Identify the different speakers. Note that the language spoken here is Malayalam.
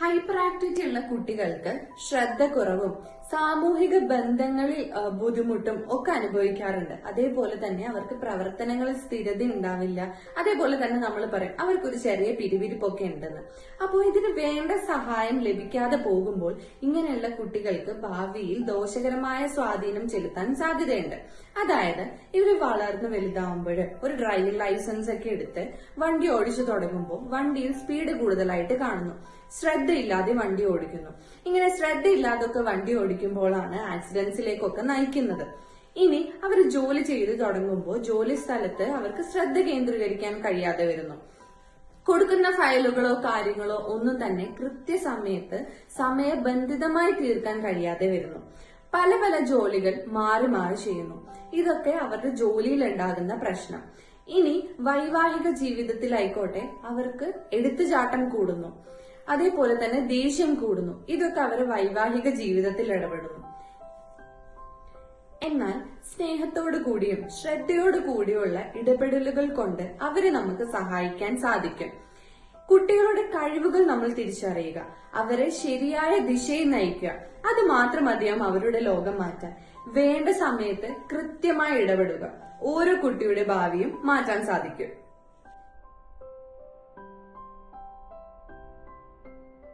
Speaker 1: ഹൈപ്പർ ആക്ടിവിറ്റി ഉള്ള കുട്ടികൾക്ക് ശ്രദ്ധ കുറവും സാമൂഹിക ബന്ധങ്ങളിൽ ബുദ്ധിമുട്ടും ഒക്കെ അനുഭവിക്കാറുണ്ട്. അതേപോലെ തന്നെ അവർക്ക് പ്രവർത്തനങ്ങളിൽ സ്ഥിരത ഉണ്ടാവില്ല. അതേപോലെ തന്നെ നമ്മൾ പറയും അവർക്കൊരു ചെറിയ പിരിവിരിപ്പൊക്കെ ഉണ്ടെന്ന്. അപ്പോൾ ഇതിന് വേണ്ട സഹായം ലഭിക്കാതെ പോകുമ്പോൾ ഇങ്ങനെയുള്ള കുട്ടികൾക്ക് ഭാവിയിൽ ദോഷകരമായ സ്വാധീനം ചെലുത്താൻ സാധ്യതയുണ്ട്. അതായത് ഇവർ വളർന്നു വലുതാവുമ്പോൾ ഒരു ഡ്രൈവിംഗ് ലൈസൻസ് ഒക്കെ എടുത്ത് വണ്ടി ഓടിച്ചു തുടങ്ങുമ്പോൾ വണ്ടിയിൽ സ്പീഡ് കൂടുതലായിട്ട് കാണുന്നു. ശ്രദ്ധയില്ലാതെ വണ്ടി ഓടിക്കുന്നു. ഇങ്ങനെ ശ്രദ്ധയില്ലാതൊക്കെ വണ്ടി ഓടിക്കുമ്പോഴാണ് ആക്സിഡൻസിലേക്കൊക്കെ നയിക്കുന്നത്. ഇനി അവർ ജോലി ചെയ്ത് തുടങ്ങുമ്പോൾ ജോലി സ്ഥലത്ത് അവർക്ക് ശ്രദ്ധ കേന്ദ്രീകരിക്കാൻ കഴിയാതെ വരുന്നു. കൊടുക്കുന്ന ഫയലുകളോ കാര്യങ്ങളോ ഒന്നും തന്നെ കൃത്യസമയത്ത് സമയബന്ധിതമായി തീർക്കാൻ കഴിയാതെ വരുന്നു. പല പല ജോലികൾ മാറി മാറി ചെയ്യുന്നു. ഇതൊക്കെ അവരുടെ ജോലിയിൽ ഉണ്ടാകുന്ന പ്രശ്നം. ഇനി വൈവാഹിക ജീവിതത്തിലായിക്കോട്ടെ അവർക്ക് എടുത്തുചാട്ടം കൂടുന്നു. അതേപോലെ തന്നെ ദേഷ്യം കൂടുന്നു. ഇതൊക്കെ അവരെ വൈവാഹിക ജീവിതത്തിൽ ഇടപെടുന്നു. എന്നാൽ സ്നേഹത്തോടു കൂടിയും ശ്രദ്ധയോടു കൂടിയുള്ള ഇടപെടലുകൾ കൊണ്ട് അവരെ നമുക്ക് സഹായിക്കാൻ സാധിക്കും. കുട്ടികളുടെ കഴിവുകൾ നമ്മൾ തിരിച്ചറിയുക. അവരെ ശരിയായ ദിശയിൽ നയിക്കുക. അത് മാത്രം മതിയാം അവരുടെ ലോകം മാറ്റാൻ. വേണ്ട സമയത്ത് കൃത്യമായി ഇടപെടുക. ഓരോ കുട്ടിയുടെ ഭാവിയും മാറ്റാൻ സാധിക്കും.